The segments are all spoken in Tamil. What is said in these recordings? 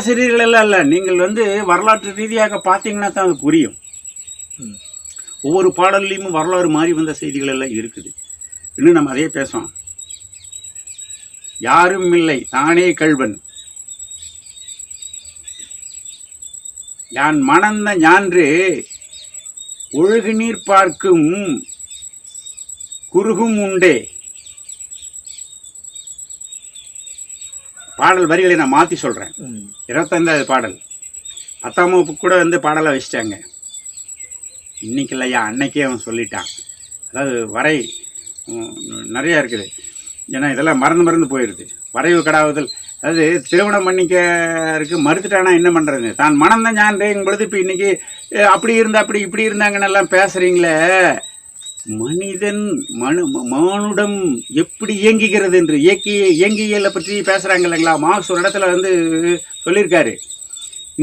ஆசிரியர்கள் எல்லாம் இல்லை. நீங்கள் வந்து வரலாற்று ரீதியாக பார்த்தீங்கன்னா தான் அது புரியும். ஒவ்வொரு பாடல்லையும் வரலாறு மாறி வந்த செய்திகள் எல்லாம் இருக்குது. இன்னும் நம்ம அதே பேசுவோம் யாரும் இல்லை தானே கள்வன். யான் மணந்த ஞான்று ஒழுகு நீர் பார்க்கும் குறுகும் உண்டே. பாடல் வரிகளை நான் மாற்றி சொல்கிறேன் ம். இருபத்தைந்தாவது பாடல். பத்தாம் வகுப்பு கூட வந்து பாடலை வச்சிட்டாங்க. இன்னைக்கு இல்லையா? அன்னைக்கே அவன் சொல்லிட்டான். அதாவது வரை நிறைய இருக்குது. ஏன்னா இதெல்லாம் மறந்து மறந்து போயிடுது வரைவு கடாவுதல் அதாவது திருமணம் பண்ணிக்க இருக்கு மறுத்துட்டானா என்ன பண்ணுறது தான் மனந்த ஞான்றேங்கும் பொழுது இப்போ இன்னைக்கு அஹ், அப்படி இருந்தா அப்படி இப்படி இருந்தாங்கன்னு எல்லாம் பேசுறீங்களே. மனிதன் மனு மானுடம் எப்படி இயங்குகிறது என்று இயக்கி இயங்கியலை பற்றி பேசுகிறாங்க இல்லைங்களா? மார்க்ஸ் ஒரு இடத்துல வந்து சொல்லியிருக்காரு.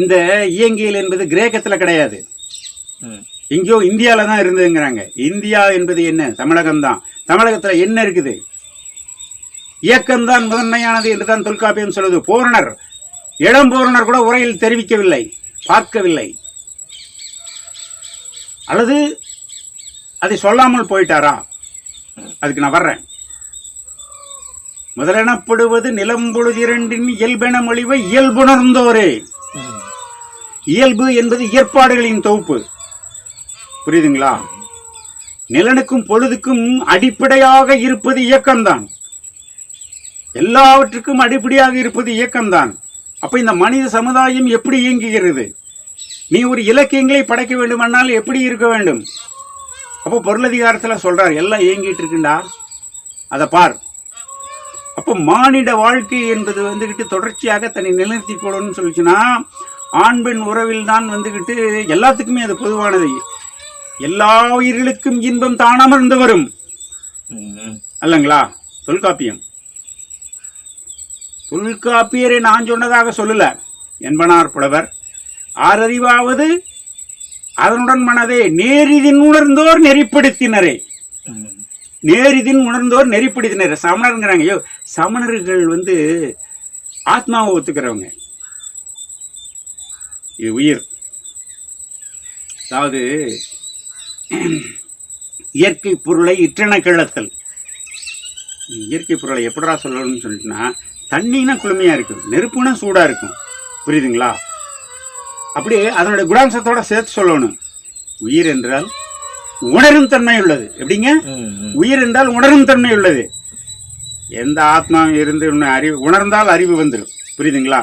இந்த இயங்கியல் என்பது கிரேக்கத்தில் கிடையாது. எங்கேயோ இந்தியாவில் தான் இருந்ததுங்கிறாங்க. இந்தியா என்பது என்ன? தமிழகம்தான். தமிழகத்தில் என்ன இருக்குது? இயக்கம்தான் முதன்மையானது என்று தான் தொல்காப்பியம் சொல்லுது. பூரணர் இளம் பூரணர் கூட உரையில் தெரிவிக்கவில்லை பார்க்கவில்லை. அல்லது அதை சொல்லாமல் போயிட்டாரா? அதுக்கு நான் வர்றேன். முதலெனப்படுவது நிலம்பொழுது இரண்டின் இயல்பென மொழிவை இயல்புணர்ந்தோரே. இயல்பு என்பது ஏற்பாடுகளின் தொகுப்பு. புரியுதுங்களா? நிலனுக்கும் பொழுதுக்கும் அடிப்படையாக இருப்பது இயக்கம்தான். எல்லாவற்றுக்கும் அடிப்படையாக இருப்பது இயக்கம்தான். அப்ப இந்த மனித சமுதாயம் எப்படி இயங்குகிறது? நீ ஒரு இலக்கியங்களை படைக்க வேண்டுமானால் எப்படி இருக்க வேண்டும்? அப்போ பொருளதிகாரத்தில் சொல்றார் எல்லாம் இயங்கிட்டு இருக்குண்டா. அதை பார். அப்போ மானிட வாழ்க்கை என்பது வந்துகிட்டு தொடர்ச்சியாக தன்னை நிலைநிறுத்தி கொள்ளணும்னு சொல்லிச்சுன்னா ஆண் பெண் உறவில் தான் வந்துகிட்டு எல்லாத்துக்குமே அது பொதுவானது. எல்லா உயிர்களுக்கும் இன்பம் தானமர்ந்து வரும். அல்லங்களா? தொல்காப்பியம். தொல்காப்பியரை நான் சொன்னதாக சொல்லல. என்பனார் புலவர். ஆறறிவாவது அதனுடன் மனதே நேரிதின் உணர்ந்தோர் நெறிப்படுத்தினரே. நேரிதின் உணர்ந்தோர் நெறிப்படுத்தினர். சமணருங்கிறாங்க ஐயோ சமணர்கள் வந்து ஆத்மாவை ஒத்துக்கிறவங்க. இது உயிர். அதாவது இயற்கை பொருளை இற்றென கிளத்தல் இயற்கை பொருளை எப்படா சொல்லணும்னு சொல்லிட்டுனா தண்ணினா குளுமையா இருக்கும். நெருப்புனா சூடா இருக்கும். புரியுதுங்களா? அப்படியே அதனுடைய குணாம்சத்தோட சேர்த்து சொல்லணும். உயிர் என்றால் உணரும் தன்மை உள்ளது எப்படிங்க. உயிர் என்றால் உணரும் தன்மை உள்ளது எந்த ஆத்மா இருந்து அறிவு உணர்ந்தால் அறிவு வந்துடும் புரியுதுங்களா.